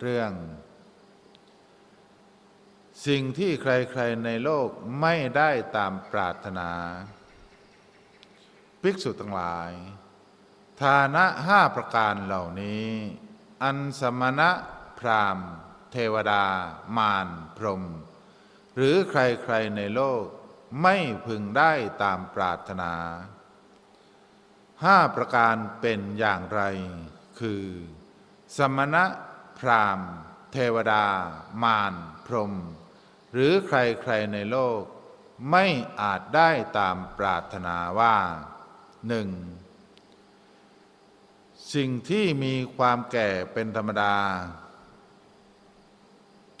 เรื่อง สิ่งที่ใครๆในโลกไม่ได้ตามปรารถนา ภิกษุทั้งหลาย ฐานะห้าประการเหล่านี้ อันสมณะพราหมณ์ เทวดา มารพรหมหรือใครๆในโลกไม่พึงได้ตามปรารถนาห้าประการเป็นอย่างไร คือ สมณะ พราหมณ์ เทวดา มารพรหมหรือใครๆในโลก ไม่อาจได้ตามปรารถนาว่าหนึ่งสิ่งที่มีความแก่เป็นธรรมดา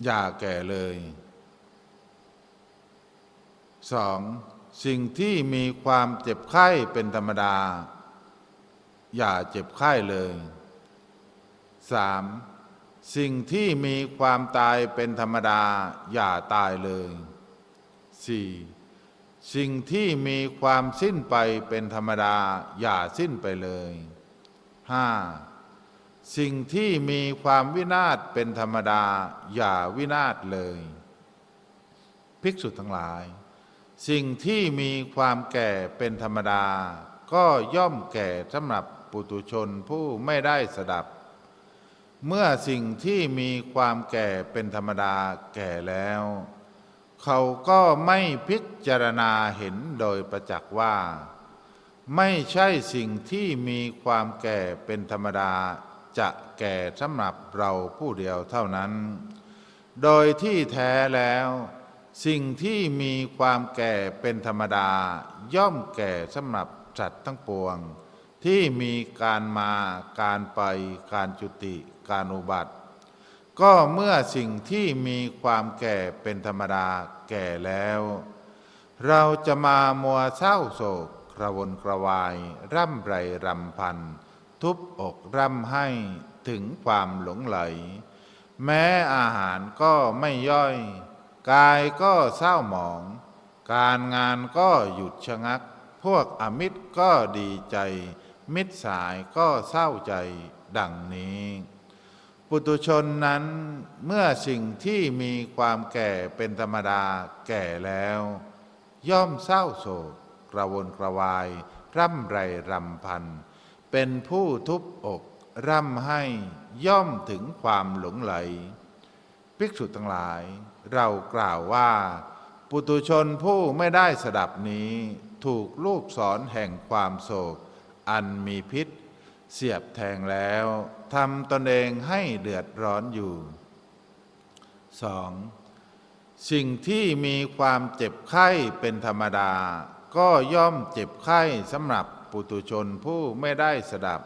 อย่าแก่เลย 2. สิ่งที่มีความเจ็บไข้เป็นธรรมดา อย่าเจ็บไข้เลย 3. สิ่งที่มีความตายเป็นธรรมดาอย่าตายเลย 4. สิ่งที่มีความสิ้นไปเป็นธรรมดาอย่าสิ้นไปเลย 5. สิ่งที่มีความวินาศเป็นธรรมดาอย่าวินาศเลย ภิกษุทั้งหลาย สิ่งที่มีความแก่เป็นธรรมดา ก็ย่อมแก่สำหรับปุตุชนผู้ไม่ได้สดับ เมื่อสิ่งที่มีความแก่เป็นธรรมดาแก่แล้ว เขาก็ไม่พิจารณาเห็นโดยประจักษ์ว่า ไม่ใช่สิ่งที่มีความแก่เป็นธรรมดาจะแก่สำหรับเราผู้เดียวเท่านั้น โดยที่แท้แล้ว สิ่งที่มีความแก่เป็นธรรมดา ย่อมแก่สำหรับสัตว์ทั้งปวง ที่มีการมาการไปการจุติ การอุบัติ ก็เมื่อสิ่งที่มีความแก่เป็นธรรมดาแก่แล้ว เราจะมามัวเศร้าโศกกระวนกระวาย ร่ำไรรำพัน ทุบอกร่ำให้ถึงความหลงไหล แม้อาหารก็ไม่ย่อย กายก็เศร้าหมอง การงานก็หยุดชะงัก พวกอมิตรก็ดีใจ มิตรสายก็เศร้าใจดังนี้ ปุตุชนนั้นเมื่อสิ่งที่มีความแก่เป็นธรรมดาแก่แล้ว ย่อมเศร้าโศกกระวนกระวาย ร่ำไรรำพัน เป็นผู้ทุบอกร่ำให้ย่อมถึงความหลงไหล ภิกษุทั้งหลาย เรากล่าวว่า ปุตุชนผู้ไม่ได้สดับนี้ ถูกลูกศรแห่งความโศก อันมีพิษ เสียบแทงแล้วทำตนเองให้เดือดร้อนอยู่ 2. สิ่งที่มีความเจ็บไข้เป็นธรรมดา ก็ย่อมเจ็บไข้สำหรับปุตุชนผู้ไม่ได้สดับ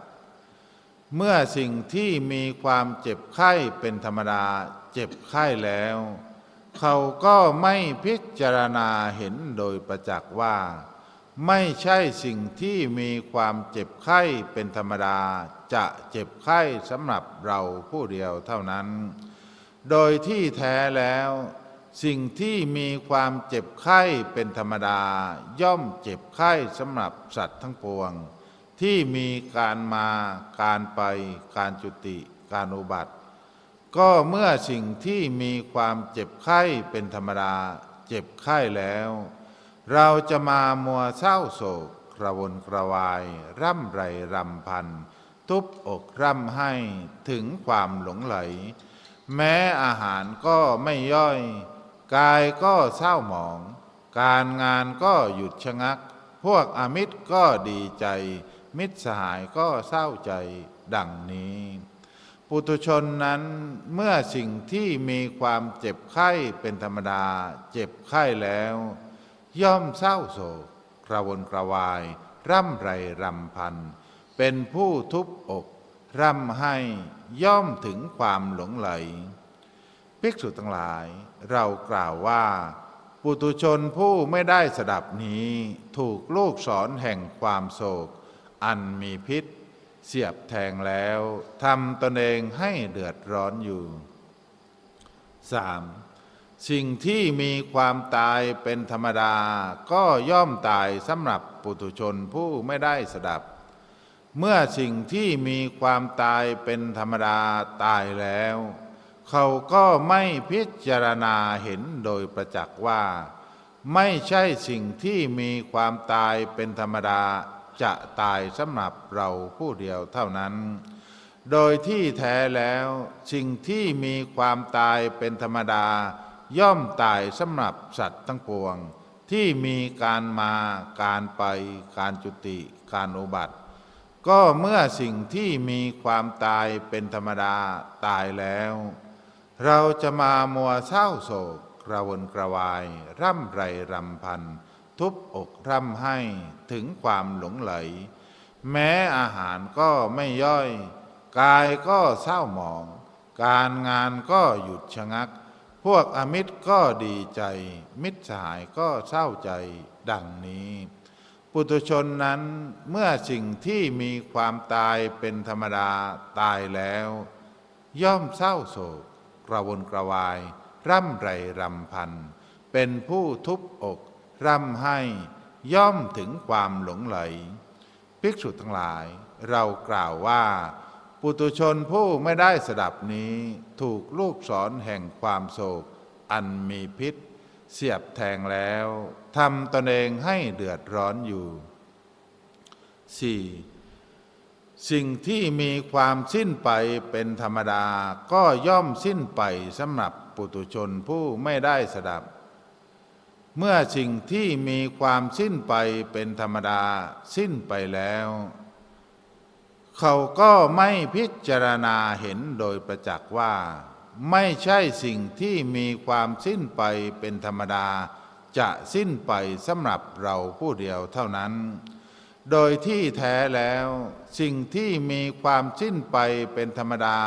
เมื่อสิ่งที่มีความเจ็บไข้เป็นธรรมดาเจ็บไข้แล้ว เขาก็ไม่พิจารณาเห็นโดยประจักษ์ว่า ไม่ใช่สิ่งที่มีความเจ็บไข้เป็นธรรมดา จะเจ็บไข้สำหรับเราผู้เดียวเท่านั้น โดยที่แท้แล้ว สิ่งที่มีความเจ็บไข้เป็นธรรมดา ย่อมเจ็บไข้สำหรับสัตว์ทั้งปวง ที่มีการมาการไป การจุติการอุบัติ ก็เมื่อสิ่งที่มีความเจ็บไข้เป็นธรรมดา เจ็บไข้แล้ว เราจะมามัวเศร้าโศกกระวนกระวาย ร่ำไรรำพัน ทุบอกร่ำให้ถึงความหลงไหล แม้อาหารก็ไม่ย่อย กายก็เศร้าหมอง การงานก็หยุดชะงัก พวกอมิตรก็ดีใจ มิตรสหายก็เศร้าใจดังนี้ ปุถุชนนั้นเมื่อสิ่งที่มีความเจ็บไข้เป็นธรรมดา เจ็บไข้แล้ว ย่อมเศร้าโศกกระวนกระวาย ร่ำไรรำพัน เป็นผู้ทุบอกร่ำให้ย่อมถึงความหลงไหลภิกษุทั้งหลาย เรากล่าวว่า ปุตุชนผู้ไม่ได้สดับนี้ ถูกลูกศรแห่งความโศก อันมีพิษ เสียบแทงแล้วทำตนเองให้เดือดร้อนอยู่ 3. สิ่งที่มีความตายเป็นธรรมดา ก็ย่อมตายสำหรับปุถุชนผู้ไม่ได้สดับ เมื่อสิ่งที่มีความตายเป็นธรรมดาตายแล้ว เขาก็ไม่พิจารณาเห็นโดยประจักษ์ว่า ไม่ใช่สิ่งที่มีความตายเป็นธรรมดาจะตายสำหรับเราผู้เดียวเท่านั้น โดยที่แท้แล้ว สิ่งที่มีความตายเป็นธรรมดา ย่อมตายสำหรับสัตว์ทั้งปวง ที่มีการมาการไปการจุติการอุบัติ ก็เมื่อสิ่งที่มีความตายเป็นธรรมดาตายแล้ว เราจะมามัวเศร้าโศกกระวนกระวาย ร่ำไรรำพัน ทุบอกร่ำให้ถึงความหลงไหล แม้อาหารก็ไม่ย่อย กายก็เศร้าหมอง การงานก็หยุดชะงัก พวกอมิตรก็ดีใจ มิตรสหายก็เศร้าใจดังนี้ ปุถุชนนั้นเมื่อสิ่งที่มีความตายเป็นธรรมดาตายแล้ว ย่อมเศร้าโศก กระวนกระวาย ร่ำไรรำพัน เป็นผู้ทุบอกร่ำให้ย่อมถึงความหลงไหล ภิกษุทั้งหลาย เรากล่าวว่า ปุตุชนผู้ไม่ได้สดับนี้ถูกลูกศรแห่งความโศก อันมีพิษ เสียบแทงแล้วทำตนเองให้เดือดร้อนอยู่ 4. สิ่งที่มีความสิ้นไปเป็นธรรมดาก็ย่อมสิ้นไปสำหรับปุตุชนผู้ไม่ได้สดับ เมื่อสิ่งที่มีความสิ้นไปเป็นธรรมดาสิ้นไปแล้ว เขาก็ไม่พิจารณาเห็นโดยประจักษ์ว่า ไม่ใช่สิ่งที่มีความสิ้นไปเป็นธรรมดา จะสิ้นไปสำหรับเราผู้เดียวเท่านั้น โดยที่แท้แล้ว สิ่งที่มีความสิ้นไปเป็นธรรมดา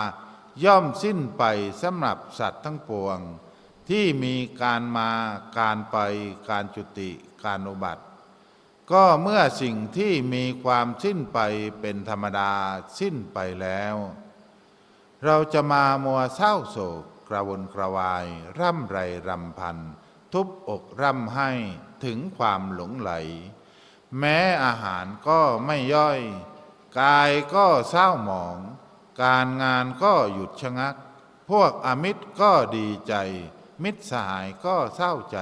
ย่อมสิ้นไปสำหรับสัตว์ทั้งปวง ที่มีการมาการไปการจุติการอุบัติ ก็เมื่อสิ่งที่มีความสิ้นไปเป็นธรรมดาสิ้นไปแล้ว เราจะมามัวเศร้าโศกกระวนกระวาย ร่ำไรรำพัน ทุบอกร่ำให้ถึงความหลงไหล แม้อาหารก็ไม่ย่อย กายก็เศร้าหมอง การงานก็หยุดชะงัก พวกอมิตรก็ดีใจ มิตรสหายก็เศร้าใจ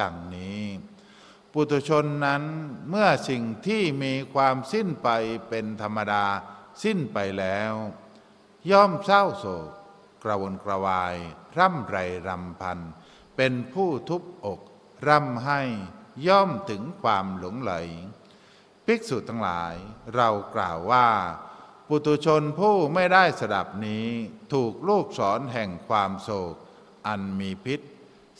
ดังนี้ ปุถุชนนั้นเมื่อสิ่งที่มีความสิ้นไปเป็นธรรมดาสิ้นไปแล้ว ย่อมเศร้าโศก กระวนกระวาย ร่ำไรรำพัน เป็นผู้ทุบอกร่ำให้ย่อมถึงความหลงไหล ภิกษุทั้งหลาย เรากล่าวว่า ปุตุชนผู้ไม่ได้สดับนี้ ถูกลูกศรแห่งความโศก อันมีพิษ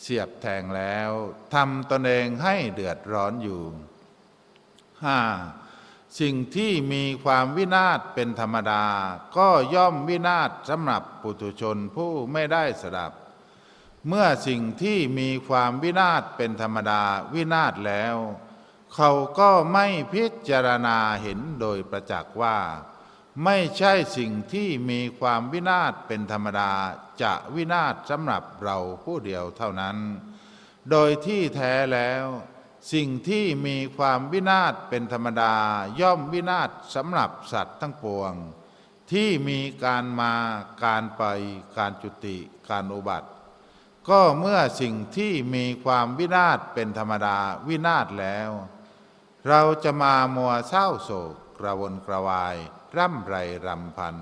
เสียบแทงแล้วทำตนเองให้เดือดร้อนอยู่ 5. สิ่งที่มีความวินาศเป็นธรรมดา ก็ย่อมวินาศสำหรับปุถุชนผู้ไม่ได้สดับ เมื่อสิ่งที่มีความวินาศเป็นธรรมดาวินาศแล้ว เขาก็ไม่พิจารณาเห็นโดยประจักษ์ว่า ไม่ใช่สิ่งที่มีความวินาศเป็นธรรมดาจะวินาศสำหรับเราผู้เดียวเท่านั้น โดยที่แท้แล้ว สิ่งที่มีความวินาศเป็นธรรมดาย่อมวินาศสำหรับสัตว์ทั้งปวง ที่มีการมาการไปการจุติการอุบัติ ก็เมื่อสิ่งที่มีความวินาศเป็นธรรมดาวินาศแล้ว เราจะมามัวเศร้าโศก กระวนกระวาย ร่ำไรรำพัน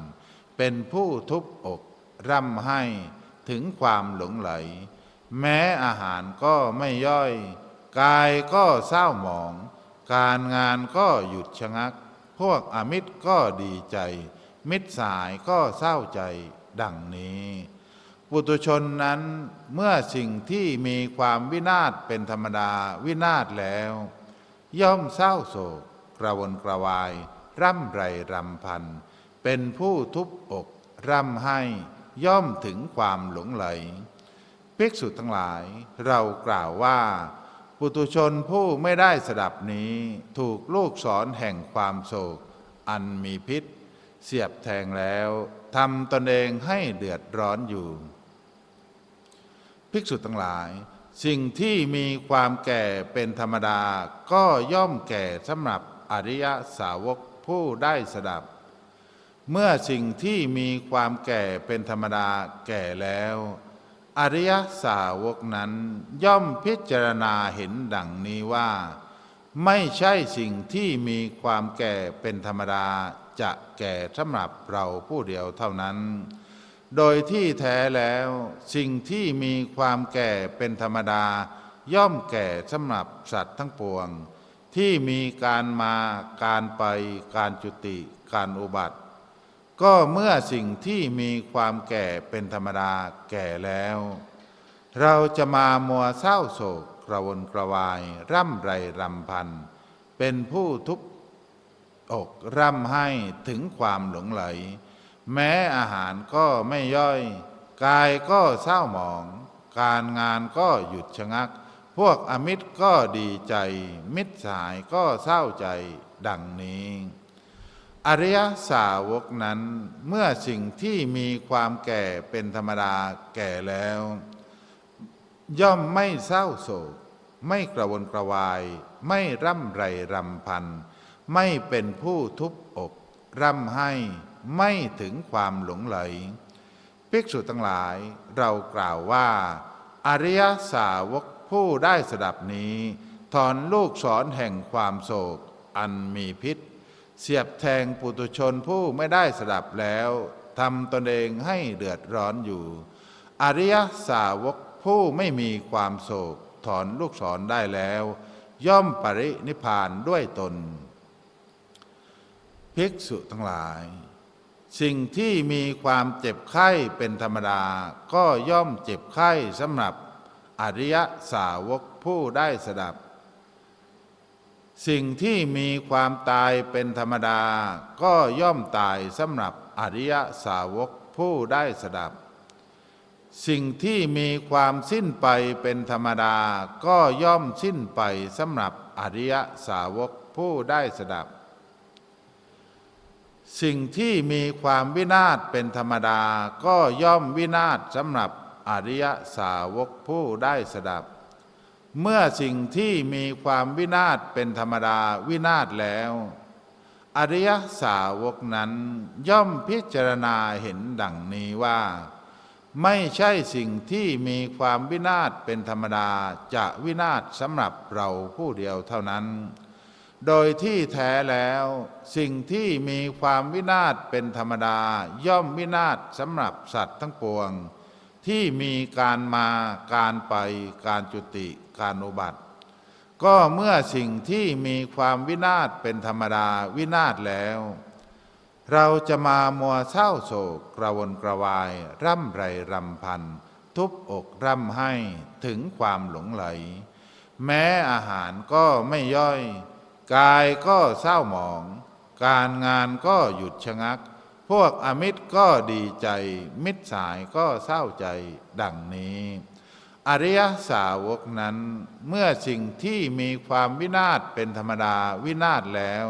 เป็นผู้ทุบอก ร่ำให้ถึงความหลงไหล แม้อาหารก็ไม่ย่อย กายก็เศร้าหมอง การงานก็หยุดชะงัก พวกอมิตรก็ดีใจ มิตรสายก็เศร้าใจดังนี้ปุตุชนนั้นเมื่อสิ่งที่มีความวินาศเป็นธรรมดาวินาศแล้ว ย่อมเศร้าโศก กระวนกระวาย ร่ำไรรำพัน เป็นผู้ทุบอกร่ำให้ย่อมถึงความหลงไหลภิกษุทั้งหลาย เรากล่าวว่า ปุตุชนผู้ไม่ได้สดับนี้ถูกลูกศรแห่งความโศก อันมีพิษ เสียบแทงแล้วทำตนเองให้เดือดร้อนอยู่ ภิกษุทั้งหลาย สิ่งที่มีความแก่เป็นธรรมดาก็ย่อมแก่สำหรับ อริยสาวกผู้ได้สดับ เมื่อสิ่งที่มีความแก่เป็นธรรมดาแก่แล้ว อริยสาวกนั้นย่อมพิจารณาเห็นดังนี้ว่า ไม่ใช่สิ่งที่มีความแก่เป็นธรรมดาจะแก่สำหรับเราผู้เดียวเท่านั้น โดยที่แท้แล้วสิ่งที่มีความแก่เป็นธรรมดา ย่อมแก่สำหรับสัตว์ทั้งปวง ที่มีการมาการไปการจุติการอุบัติ ก็เมื่อสิ่งที่มีความแก่เป็นธรรมดาแก่แล้ว เราจะมามัวเศร้าโศกกระวนกระวาย ร่ำไรรำพัน เป็นผู้ทุบอกร่ำให้ถึงความหลงไหล แม้อาหารก็ไม่ย่อย กายก็เศร้าหมอง การงานก็หยุดชะงัก พวกอมิตรก็ดีใจ มิตรสายก็เศร้าใจดังนี้ อริยสาวกนั้นเมื่อสิ่งที่มีความแก่เป็นธรรมดาแก่แล้ว ย่อมไม่เศร้าโศก ไม่กระวนกระวาย ไม่ร่ำไรรำพัน ไม่เป็นผู้ทุบอก ร่ำให้ไม่ถึงความหลงไหลภิกษุทั้งหลายเรากล่าวว่า อริยสาวก ผู้ได้สดับนี้ ถอนลูกศรแห่งความโศก อันมีพิษ เสียบแทงปุตุชนผู้ไม่ได้สดับแล้วทำตนเองให้เดือดร้อนอยู่ อริยสาวกผู้ไม่มีความโศก ถอนลูกศรได้แล้ว ย่อมปรินิพพานด้วยตน ภิกษุทั้งหลาย สิ่งที่มีความเจ็บไข้เป็นธรรมดา ก็ย่อมเจ็บไข้สำหรับ อริยสาวกผู้ได้สดับ สิ่งที่มีความตายเป็นธรรมดา ก็ย่อมตายสำหรับอริยสาวกผู้ได้สดับ สิ่งที่มีความสิ้นไปเป็นธรรมดา ก็ย่อมสิ้นไปสำหรับอริยสาวกผู้ได้สดับ สิ่งที่มีความวินาศเป็นธรรมดา ก็ย่อมวินาศสำหรับ อริยสาวกผู้ได้สดับ เมื่อสิ่งที่มีความวินาศเป็นธรรมดาวินาศแล้ว อริยสาวกนั้นย่อมพิจารณาเห็นดังนี้ว่า ไม่ใช่สิ่งที่มีความวินาศเป็นธรรมดาจะวินาศสำหรับเราผู้เดียวเท่านั้นโดยที่แท้แล้ว สิ่งที่มีความวินาศเป็นธรรมดา ย่อมวินาศสำหรับสัตว์ทั้งปวง ที่มีการมาการไปการจุติการอุบัติ ก็เมื่อสิ่งที่มีความวินาศเป็นธรรมดาวินาศแล้ว เราจะมามัวเศร้าโศกกระวนกระวาย ร่ำไรรำพัน ทุบอกร่ำให้ถึงความหลงไหล แม้อาหารก็ไม่ย่อย กายก็เศร้าหมอง การงานก็หยุดชะงัก พวกอมิตรก็ดีใจ มิตรสายก็เศร้าใจดังนี้ อริยสาวกนั้น เมื่อสิ่งที่มีความวินาศเป็นธรรมดาวินาศแล้ว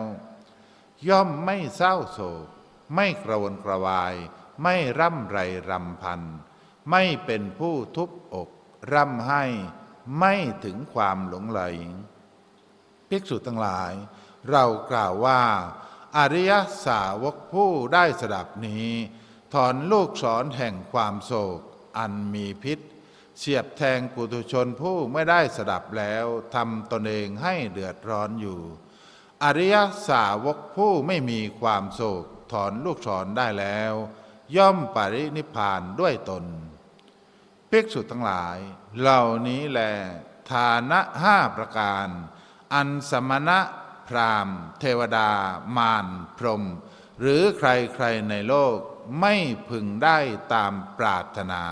ย่อมไม่เศร้าโศก ไม่กระวนกระวาย ไม่ร่ำไรรำพัน ไม่เป็นผู้ทุบอกร่ำให้ไม่ถึงความหลงไหลภิกษุทั้งหลาย เรากล่าวว่า อริยสาวกผู้ได้สดับนี้ ถอนลูกศรแห่งความโศก อันมีพิษ เสียบแทงปุถุชนผู้ไม่ได้สดับแล้วทำตนเองให้เดือดร้อนอยู่ อริยสาวกผู้ไม่มีความโศก ถอนลูกศรได้แล้ว ย่อมปรินิพานด้วยตนภิกษุทั้งหลาย เหล่านี้แหละฐานะห้าประการ อันสมณะ พราหมณ์ เทวดา มารพรหมหรือใครๆในโลกไม่พึงได้ตามปรารถนา